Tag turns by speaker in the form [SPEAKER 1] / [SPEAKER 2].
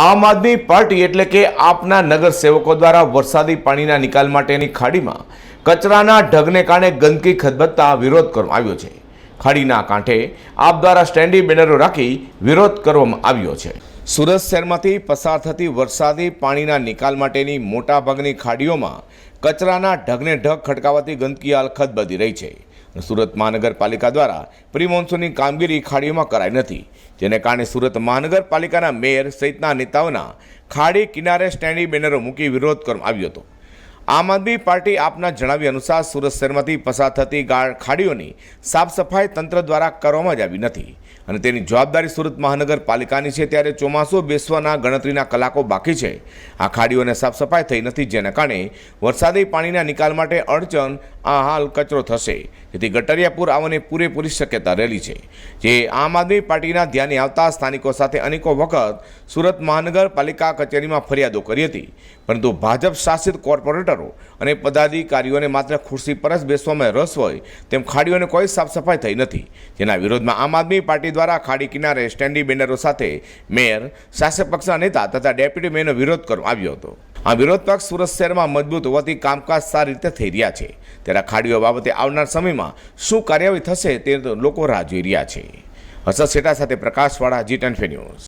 [SPEAKER 1] આમ આદમી પાર્ટી એટલે કે આપના નગરસેવકો દ્વારા વરસાદી પાણીના નિકાલ માટેની ખાડીમાં કચરાના ઢગને કારણે ગંદકી ખદબદતા વિરોધ કરવામાં આવ્યો છે. ખાડીના કાંઠે આપ દ્વારા સ્ટેન્ડી બેનરો રાખી વિરોધ કરવામાં આવ્યો છે. સુરત શહેરમાંથી પસાર થતી વરસાદી પાણીના નિકાલ માટેની મોટાભાગની ખાડીઓમાં કચરાના ઢગને ઢગ ખડકાવાથી ગંદકી હાલ ખદબદી રહી છે. સુરત મહાનગરપાલિકા દ્વારા પ્રી મોન્સૂનની કામગીરી ખાડીઓમાં કરાઈ નથી. જેને કારણે સુરત મહાનગરપાલિકાના મેયર સહિતના નેતાઓના ખાડી કિનારે સ્ટેન્ડી બેનરો મૂકી વિરોધ કરવામાં આવ્યો હતો. આમ આદમી પાર્ટી આપના જણાવ્યા અનુસાર સુરત શહેરમાંથી પસાર થતી ગાળ ખાડીઓની સાફ સફાઈ તંત્ર દ્વારા કરવામાં જ આવી નથી. અને તેની જવાબદારી સુરત મહાનગરપાલિકાની છે. ત્યારે ચોમાસું બેસવાના ગણતરીના કલાકો બાકી છે. આ ખાડીઓને સાફ સફાઈ થઈ નથી. જેના કારણે વરસાદી પાણીના નિકાલ માટે અડચણ આ હાલ કચરો થશે. જેથી ગટરિયાપુર આવવાની પૂરેપૂરી શક્યતા રહેલી છે. જે આમ આદમી પાર્ટીના ધ્યાને આવતા સ્થાનિકો સાથે અનેકો વખત સુરત મહાનગરપાલિકા કચેરીમાં ફરિયાદો કરી હતી. પરંતુ ભાજપ શાસિત કોર્પોરેટરો અને પદાધિકારીઓને માત્ર ખુરશી પર જ બેસવામાં રસ હોય તેમ ખાડીઓને કોઈ સાફ સફાઈ થઈ નથી. જેના વિરોધમાં આમ આદમી પાર્ટી દ્વારા ખાડી કિનારે સ્ટેન્ડી બેનરો સાથે મેયર, શાસક પક્ષના નેતા તથા ડેપ્યુટી મેયરનો વિરોધ કરવામાં આવ્યો હતો. આ વિરોધ પક્ષ સુરત શહેરમાં મજબૂત હોવાથી કામકાજ સારી રીતે થઈ રહ્યા છે. ત્યારે ખાડીઓ બાબતે આવનાર સમયમાં શું કાર્યવાહી થશે તે લોકો રાહ જોઈ રહ્યા છે. હર્ષદ શેઠા સાથે પ્રકાશવાળા જી ટેન્ફે ન્યૂઝ.